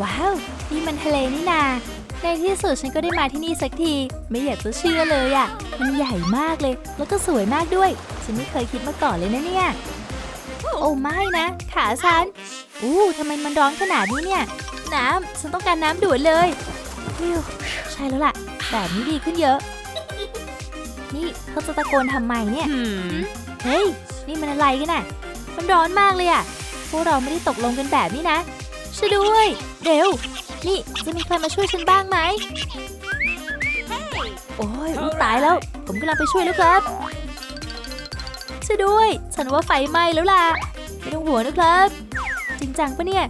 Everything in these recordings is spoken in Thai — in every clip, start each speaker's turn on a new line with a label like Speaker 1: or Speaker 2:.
Speaker 1: ว้าว นี่มันทะเลนี่นา ในที่สุดฉันก็ได้มาที่นี่สักที ไม่อยากจะเชื่อเลยอะ่ะ มันใหญ่มากเลย แล้วก็สวยมากด้วย ฉันไม่เคยคิดมาก่อนเลยนะเนี่ย โอ้ไม่นะ ขาฉัน อู้ทำไมมันร้อนขนาดนี้เนี่ย น้ำ ฉันต้องการน้ำด่วนเลยฮิวใช่แล้วล่ะ แบบนี้ดีขึ้นเยอะ นี่เขาจะตะโกนทำไมเนี่ย เฮ้ย นี่มันอะไรกันน่ะ มันร้อนมากเลยอะพวกเราไม่ได้ตกลงกันแบบนี้นะช่วยด้วย เร็ว นี่จะมีใครมาช่วยฉันบ้างไหม โอ้ยอุ๊ยตายแล้ว ผมกำลังไปช่วยแล้วครับ ช่วยด้วย ฉันว่าไฟไหม้แล้วล่ะ ไม่ต้องห่วงนะครับ จริงจังปะเนี่ย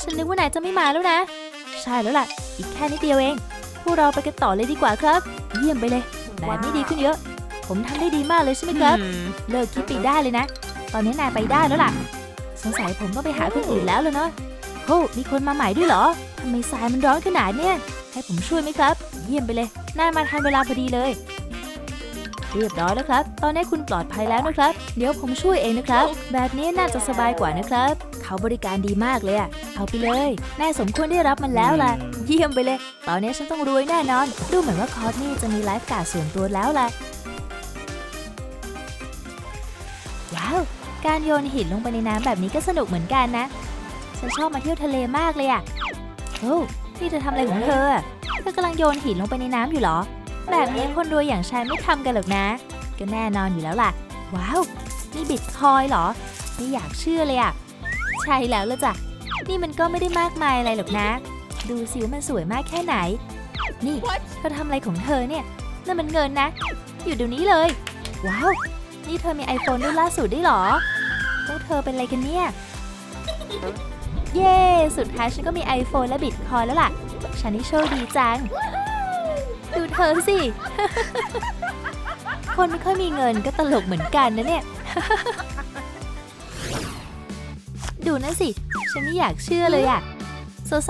Speaker 1: ฉันนึกว่านายจะไม่มาแล้วนะ ใช่แล้วล่ะ อีกแค่นิดเดียวเอง พวกเราไปกันต่อเลยดีกว่าครับ เยี่ยมไปเลยแบบนี้ดีขึ้นเยอะ ผมทำได้ดีมากเลยใช่ไหมครับ เลิกคิดไปได้เลยนะ ตอนนี้นายไปได้แล้วล่ะ สงสัยผมต้องไปหาคนอื่นแล้วเลยเนาะ โอ้มีคนมาใหม่ด้วยเหรอทำไมทรายมันร้อนขนาดเนี่ย ให้ผมช่วยไหมครับ เยี่ยมไปเลยนายมาทันเวลาพอดีเลย เรียบร้อยแล้วครับ ตอนนี้คุณปลอดภัยแล้วนะครับ เดี๋ยวผมช่วยเองนะครับ แบบนี้น่าจะสบายกว่านะครับ เขาบริการดีมากเลยอะเอาไปเลยนายสมควรได้รับมันแล้วล่ะ เยี่ยมไปเลย ตอนนี้ฉันต้องรวยแน่นอน ดูเหมือนว่าคอร์สนี่จะมีไลฟ์การ์ดส่วนตัวแล้วล่ะว้าวการโยนหินลงไปในน้ำแบบนี้ก็สนุกเหมือนกันนะ ฉันชอบมาเที่ยวทะเลมากเลยอะโอ้นี่เธอทำอะไรของเธออะเธอกำลังโยนหินลงไปในน้ำอยู่เหรอ แบบนี้คนรวยอย่างฉันไม่ทำกันหรอกนะ ก็แน่นอนอยู่แล้วล่ะ ว้าว นี่บิตคอยน์เหรอ ไม่อยากเชื่อเลยอะใช่แล้วละจ้ะ นี่มันก็ไม่ได้มากมายอะไรหรอกนะ ดูสิว่ามันสวยมากแค่ไหน นี่เธอทำอะไรของเธอเนี่ยนั่นมันเงินนะ อยู่เดี๋ยวนี้เลย ว้าว นี่เธอมี iPhone รุ่นล่าสุดด้วยเหรอพวกเธอเป็นอะไรกันเนี่ย เย้ สุดท้ายฉันก็มี iPhone และบิตคอยแล้วล่ะ ฉันนี่โชคดีจัง ดูเธอสิ คนไม่ค่อยมีเงินก็ตลกเหมือนกันนะเนี่ย ดูนั่นสิ ฉันไม่อยากเชื่อเลยอะ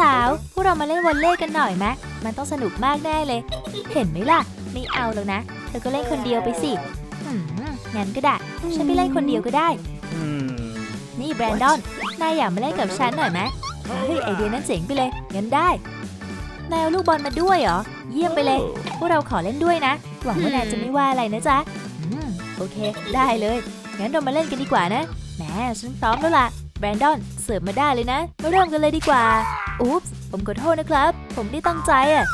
Speaker 1: สาวๆ พวกเรามาเล่นวอลเล่กันหน่อยไหมมันต้องสนุกมากแน่เลย เห็นไหมล่ะ ไม่เอาแล้วนะ เธอก็เล่นคนเดียวไปสิหืมงั้นก็ได้ ฉันไปเล่นคนเดียวก็ได้ นี่แบรนดอน นายอยากมาเล่นกับฉันหน่อยไหมเฮ้ยไอเดียนั้นเจ๋งไปเลย งั้นได้ นายเอาลูกบอลมาด้วยเหรอ เยี่ยมไปเลย พวกเราขอเล่นด้วยนะ หวังว่านายจะไม่ว่าอะไรนะจ๊ะอืมโอเค ได้เลย งั้นเรามาเล่นกันดีกว่านะ แหม ฉันพร้อมแล้วล่ะ แบรนดอน เสิร์ฟมาได้เลยนะ มาเริ่มกันเลยดีกว่า อุ๊ปส์ผมขอโทษนะครับ ผมไม่ได้ตั้งใจอะ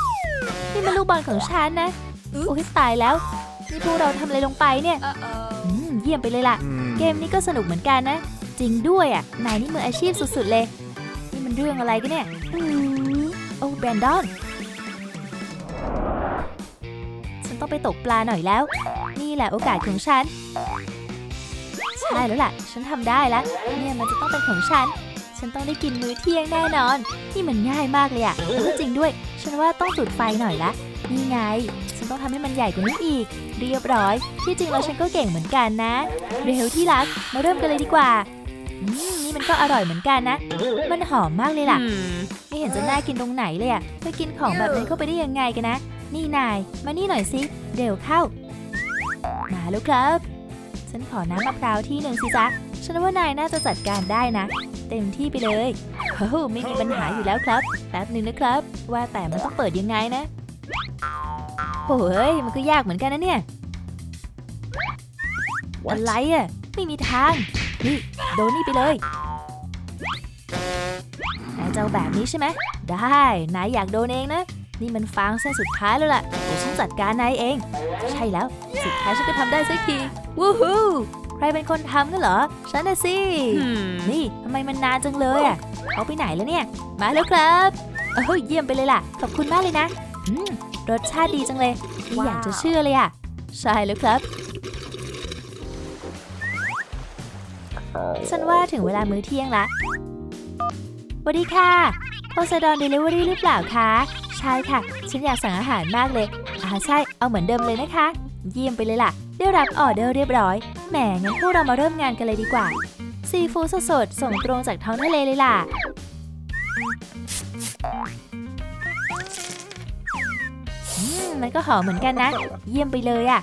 Speaker 1: นี่มันลูกบอลของฉันนะ โอ้ยตายแล้ว นี่พวกเราทำอะไรลงไปเนี่ยอืมเยี่ยมไปเลยล่ะ เกมนี้ก็สนุกเหมือนกันนะ จริงด้วยอะนายนี่มืออาชีพสุดๆเลย นี่มันเรื่องอะไรกันเนี่ยอืมโอ้แบรนดอน ฉันต้องไปตกปลาหน่อยแล้ว นี่แหละโอกาสของฉัน ใช่แล้วล่ะ ฉันทำได้ล้วเนี่ยมันจะต้องเป็นของฉัน ฉันต้องได้กินมื้อเที่ยงแน่นอน นี่มันง่ายมากเลยอะเออจริงด้วย ฉันว่าต้องจุดไฟหน่อยละ นี่ไง ฉันต้องทำให้มันใหญ่กว่านี้อีก เรียบร้อย ที่จริงแล้วฉันก็เก่งเหมือนกันนะ เร็วที่รัก มาเริ่มกันเลยดีกว่า นี่มันก็อร่อยเหมือนกันนะ มันหอมมากเลยล่ะ ไม่เห็นจะน่ากินตรงไหนเลยอะเธอกินของแบบนั้เข้าไปได้ยังไงกันนะ นี่นาย มานี่หน่อยสิเร็วเข้า มาแล้วครับ ฉันขอน้ำมะพร้าวที่หนึ่งสิจ๊ะ ฉันว่านายน่าจะจัดการได้นะ เต็มที่ไปเลยโอ้ไม่มีปัญหาอยู่แล้วครับ แป๊บหนึ่งนะครับ ว่าแต่มันต้องเปิดยังไงนะโอ้ย มันก็ยากเหมือนกันนะเนี่ย อะไรอะไม่มีทาง นี่โดนนี่ไปเลยนายจะเอาแบบนี้ใช่ไหม ได้ นายอยากโดนเองนะ นี่มันฟางเส้นสุดท้ายแล้วล่ะเดี๋ยวฉันจัดการนายเอง ใช่แล้ว สุดท้ายฉันก็ทำได้สักที วู้ฮู้ ใครเป็นคนทำนั่นเหรอ ฉันน่ะสิ นี่ทำไมมันนานจังเลยอะเขาไปไหนแล้วเนี่ย มาแล้วครับเอ้ยเยี่ยมไปเลยล่ะ ขอบคุณมากเลยนะอืมรสชาติดีจังเลยไม่อยากจะเชื่อเลยอะ ใช่แล้วครับ ฉันว่าถึงเวลามื้อเที่ยงละสวัสดีค่ะโพสดอนเดลิเวอรี่หรือเปล่าคะ ใช่ค่ะ ฉันอยากสั่งอาหารมากเลยอ่าใช่ เอาเหมือนเดิมเลยนะคะ เยี่ยมไปเลยล่ะ ได้รับออเดอร์เรียบร้อย แหมงั้นพวกเรามาเริ่มงานกันเลยดีกว่า ซีฟู้ดสดๆ ส่งตรงจากท้องทะเลเลยล่ะ อืม มันก็หอมเหมือนกันนะ เยี่ยมไปเลยอะ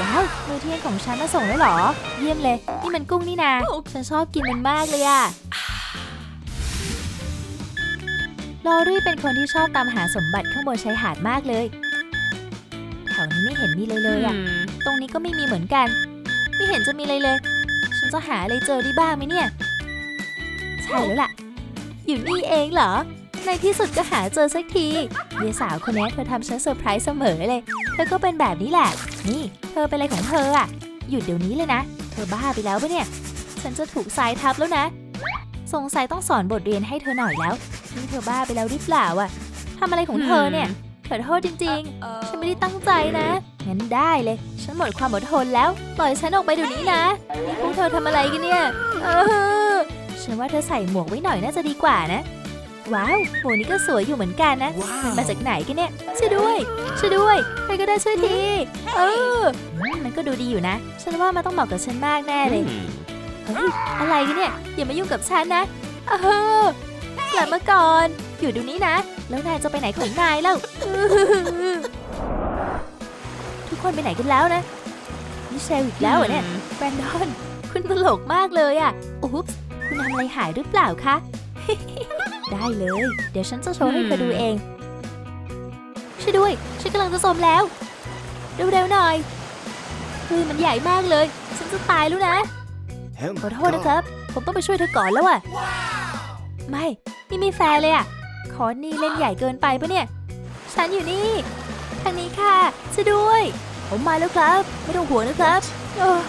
Speaker 1: ว้าวมือเที่ยงของฉันมาส่งแล้เหรอ เยี่ยมเลย นี่มันกุ้งนี่นาฉันชอบกินมันมากเลยอะลอรี่เป็นคนที่ชอบตามหาสมบัติข้างบนชายหาดมากเลย แถวนี้ไม่เห็นมีเลยเลยอะตรงนี้ก็ไม่มีเหมือนกัน ไม่เห็นจะมีเลยเลย ฉันจะหาอะไรเจอได้บ้างไหมเนี่ย ใช่แล้วล่ะ อยู่นี่เองเหรอ ในที่สุดก็หาเจอสักทีเยายสาวคนนี้เธอทำฉันเซอร์ไพรส์เสมอเลย เธอก็เป็นแบบนี้แหละ นี่ เธอเป็นอะไรของเธออะหยุดเดี๋ยวนี้เลยนะ เธอบ้าไปแล้วปะเนี่ย ฉันจะถูกทรายทับแล้วนะ สงสัยต้องสอนบทเรียนให้เธอหน่อยแล้ว นี่เธอบ้าไปแล้วหรือเปล่าอะทำอะไรของเธอเนี่ยขอโทษจริงๆ ฉันไม่ได้ตั้งใจนะ งั้นได้เลย ฉันหมดความอดทนแล้ว ปล่อยฉันออกไปเดี๋ยวนี้นะ นี่พวกเธอทำอะไรกันเนี่ย เออ ฉันว่าเธอใส่หมวกไว้หน่อยน่าจะดีกว่านะ ว้าวหมวกนี้ก็สวยอยู่เหมือนกันนะ มันมาจากไหนกันเนี่ย ช่วยด้วย ช่วยด้วย ใครก็ได้ช่วยที เอออืมมันก็ดูดีอยู่นะ ฉันว่ามันต้องเหมาะกับฉันมากแน่เลย เฮ้ย อะไรกันเนี่ย อย่ามายุ่งกับฉันนะ เออกลับมาก่อน อยู่ดูนี้นะ แล้วนายจะไปไหนของนายเล่าทุกคนไปไหนกันแล้วนะนี่เชลอีกแล้วเหรอเนี่ย แบรนดอน คุณตลกมากเลยอะอุ๊บส์คุณทำอะไรหายหรือเปล่าคะ ได้เลย เดี๋ยวฉันจะโชว์ให้เธอดูเองช่วยด้วย ฉันกำลังจะจมแล้ว เร็วๆหน่อยเฮ้ยมันใหญ่มากเลย ฉันจะตายแล้วนะ ขอโทษนะครับ ผมต้องไปช่วยเธอก่อนแล้วอะไม่ นี่ไม่แฟร์เลยอะคอนนี่เล่นใหญ่เกินไปปะเนี่ย ฉันอยู่นี่ ทางนี้ค่ะช่วยด้วย ผมมาแล้วครับ ไม่ต้องห่วงนะครับเออ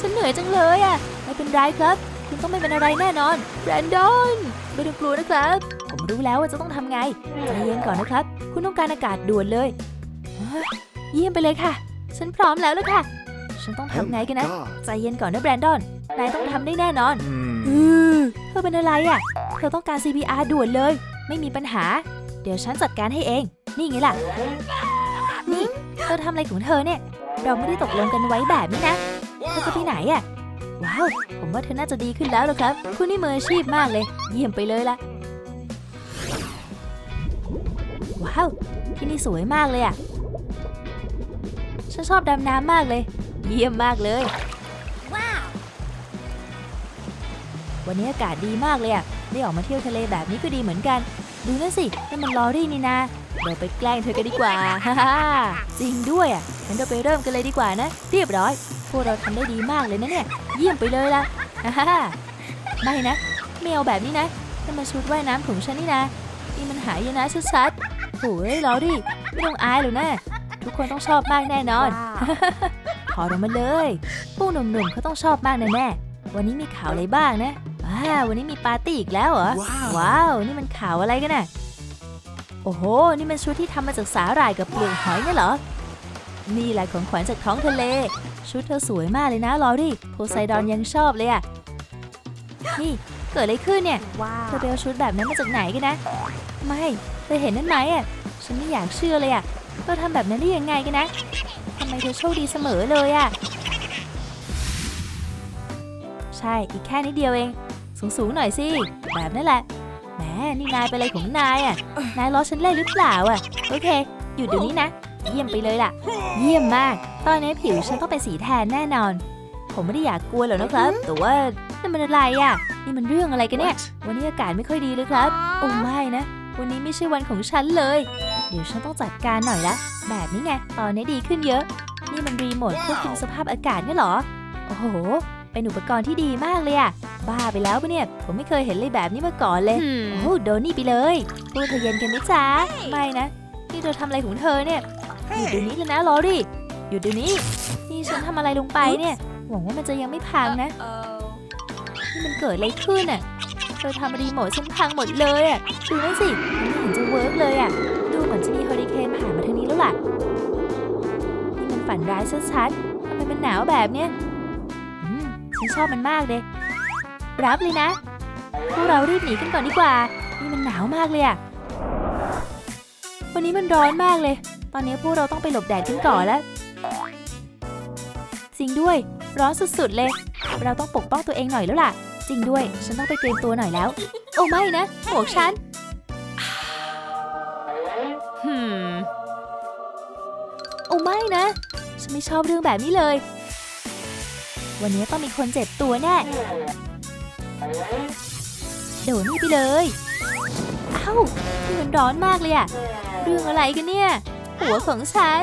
Speaker 1: ฉันเหนื่อยจังเลยอะไม่เป็นไรครับ คุณต้องไม่เป็นอะไรแน่นอนแบรนดอนไม่ต้องกลัวนะครับ ผมรู้แล้วว่าจะต้องทำไงใจเย็นก่อนนะครับ คุณต้องการอากาศด่วนเลยเฮ้ยเยี่ยมไปเลยค่ะ ฉันพร้อมแล้วแล้วค่ะ ฉันต้องทำไงกันนะ ใจเย็นก่อนนะแบรนดอน นายต้องทำได้แน่นอน อือเธอเป็นอะไรอะ่ะ เธอต้องการ CPR ด่วนเลย ไม่มีปัญหา เดี๋ยวฉันจัดการให้เอง นี่ไงล่ะ นี่ เธอทำอะไรของเธอเนี่ย เราไม่ได้ตกลงกันไว้แบบนี้นะ เธอจะไปไหนอะ่ะ ว้าว ผมว่าเธอน่าจะดีขึ้นแล้วละครับ คุณนี่มืออาชีพมากเลย เยี่ยมไปเลยล่ะว้าว ที่นี่สวยมากเลยอะ่ะฉันชอบดำน้ำมากเลย เยี่ยมมากเลย ว้าว วันนี้อากาศดีมากเลยอะได้ออกมาเที่ยวทะเลแบบนี้ก็ดีเหมือนกัน ดูนั่นสินั่นมันลอรี่นี่นาเดี๋ยวไปแกล้งเธอกันดีกว่าฮ่าฮ่าจริงด้วยอะงั้นเราไปเริ่มกันเลยดีกว่านะ เรียบร้อย พวกเราทำได้ดีมากเลยนะเนี่ย เยี่ยมไปเลยล่ะฮ่าฮ่าไม่นะไม่เอาแบบนี้นะนั่นมันชุดว่ายน้ำของฉันนี่นะนี่มันหายนะชัดๆโอ้ยลอรี่ไม่ต้องอายหรอกนะทุกคนต้องชอบมากแน่นอนขอเรามาเลยพวกหนุ่มๆเขาต้องชอบมากแน่ๆวันนี้มีข่าวอะไรบ้างนะอ่าวันนี้มีปาร์ตี้อีกแล้วเหรอ ว้าว นี่มันข่าวอะไรกันน่ะ โอ้โห นี่มันชุดที่ทำมาจากสาหร่ายกับเปลือกหอยเนี่ยเหรอ นี่แหละของขวัญจากท้องทะเล ชุดเธอสวยมากเลยนะลอรี่โพไซดอนยังชอบเลยอะนี่เกิดอะไรขึ้นเนี่ยเธอไปเอาชุดแบบนั้นมาจากไหนกันนะ ไม่เธอเห็นนั่นไหมอะฉันไม่อยากเชื่อเลยอะเธอทำแบบนั้นได้ยังไงกันนะทำไมเธอโชคดีเสมอเลยอะใช่อีกแค่นิดเดียวเอง สูงๆหน่อยสิแบบนั่นแหละแหมนี่นายเป็นอะไรของนายอะนายล้อฉันเล่นหรือเปล่าอะโอเค หยุดเดี๋ยวนี้นะ เยี่ยมไปเลยล่ะ เยี่ยมมาก ตอนนี้ผิวฉันต้องเป็นสีแทนแน่นอน ผมไม่ได้อยากกลัวหรอกนะครับ แต่ว่านั่นมันอะไรอะนี่มันเรื่องอะไรกันเนี่ย วันนี้อากาศไม่ค่อยดีเลยครับ โอ้ไม่นะ วันนี้ไม่ใช่วันของฉันเลย เดี๋ยวฉันต้องจัดการหน่อยละ แบบนี้ไง ตอนนี้ดีขึ้นเยอะ นี่มันรีโมทควบคุมสภาพอากาศเนี่ยเหรอ โอ้โห เป็นอุปกรณ์ที่ดีมากเลยอะบ้าไปแล้วปะเนี่ย ผมไม่เคยเห็นเลยแบบนี้มาก่อนเลย โอ้โดนนี่ไปเลยพวกเธอเย็นกันไหมจ๊ะ ไม่นะ นี่เธอทำอะไรของเธอเนี่ย หยุดเดี๋ยวนี้เลยนะลอรี่หยุดเดี๋ยวนี้ นี่ฉันทำอะไรลงไปเนี่ย หวังว่ามันจะยังไม่พังนะ นี่มันเกิดอะไรขึ้นอะเธอทำรีโมทฉันพังหมดเลยอะ ดูนั่นสิมันไม่เห็นจะเวิร์กเลยอะ ดูเหมือนจะมีเฮอริเคนผ่านมาทางนี้แล้วล่ะ นี่มันฝันร้ายชัดๆทำไมมันหนาวแบบเนี้ยอืมฉันชอบมันมากเลย รับเลยนะ พวกเรารีบหนีกันก่อนดีกว่า นี่มันหนาวมากเลยอะ วันนี้มันร้อนมากเลย ตอนนี้พวกเราต้องไปหลบแดดกันก่อนแล้ว จริงด้วย ร้อนสุดๆเลย เราต้องปกป้องตัวเองหน่อยแล้วล่ะ จริงด้วย ฉันต้องไปเตรียมตัวหน่อยแล้ว โอ้ไม่นะ หมวกฉัน
Speaker 2: Hmm.
Speaker 1: โอ้ไม่นะ ฉันไม่ชอบเรื่องแบบนี้เลย วันนี้ต้องมีคนเจ็บตัวแน่โดนนี่ไปเลย เอ้านี่มันร้อนมากเลยอะเรื่องอะไรกันเนี่ย หัวของฉัน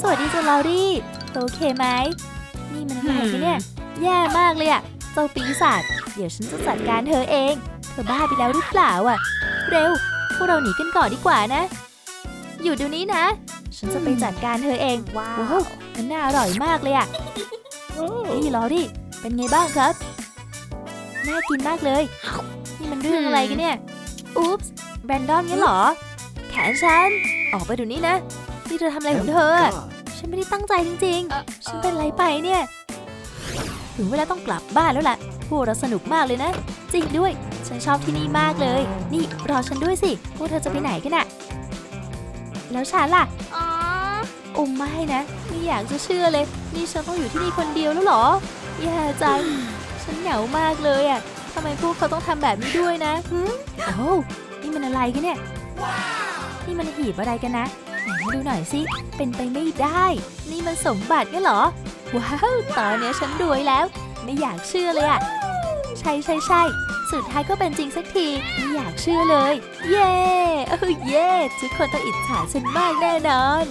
Speaker 1: สวัสดีจ้าลอรี่เธอโอเคไหม นี่มันอะไรกันเนี่ย แย่มากเลยอะเจ้าปีศาจ เดี๋ยวฉันจะจัดการเธอเอง เธอบ้าไปแล้วหรือเปล่าอะเร็ว พวกเราหนีกันก่อนดีกว่านะ อยู่เดี๋ยวนี้นะ ฉันจะไปจัดการเธอเอง ว้าวมันน่าอร่อยมากเลยอะนี่ลอรี่ เป็นไงบ้างครับ น่ากินมากเลย นี่มันเรื่องอะไรกันเนี่ย อุ๊ปส์แบรนดอนงั้นเหรอ แขนฉัน ออกไปเดี๋ยวนี้นะนี่เธอทำอะไรของเธออะฉันไม่ได้ตั้งใจจริงๆ ฉันเป็นอะไรไปเนี่ย ถึงเวลาต้องกลับบ้านแล้วล่ะ พวกเราสนุกมากเลยนะ จริงด้วย ฉันชอบที่นี่มากเลย นี่รอฉันด้วยสิ พวกเธอจะไปไหนกันอะแล้วฉันล่ะโอ้ไม่นะ ไม่อยากจะเชื่อเลย นี่ฉันต้องอยู่ที่นี่คนเดียวแล้วเหรอ แย่จัง ฉันเหงามากเลยอะทำไมพวกเขาต้องทำแบบนี้ด้วยนะหืมโอ้วนี่มันอะไรกันเนี่ย นี่มันหีบอะไรกันนะ ไหนมาดูหน่อยสิ เป็นไปไม่ได้ นี่มันสมบัติกันเหรอ ว้าว ตอนเนี้ฉันรวยแล้ว ไม่อยากเชื่อเลยอะใช่ใช่ใช่ สุดท้ายก็เป็นจริงสักที ไม่อยากเชื่อเลย เย้เออเย้ ทุกคนต้องอิจฉาฉันมากแน่นอน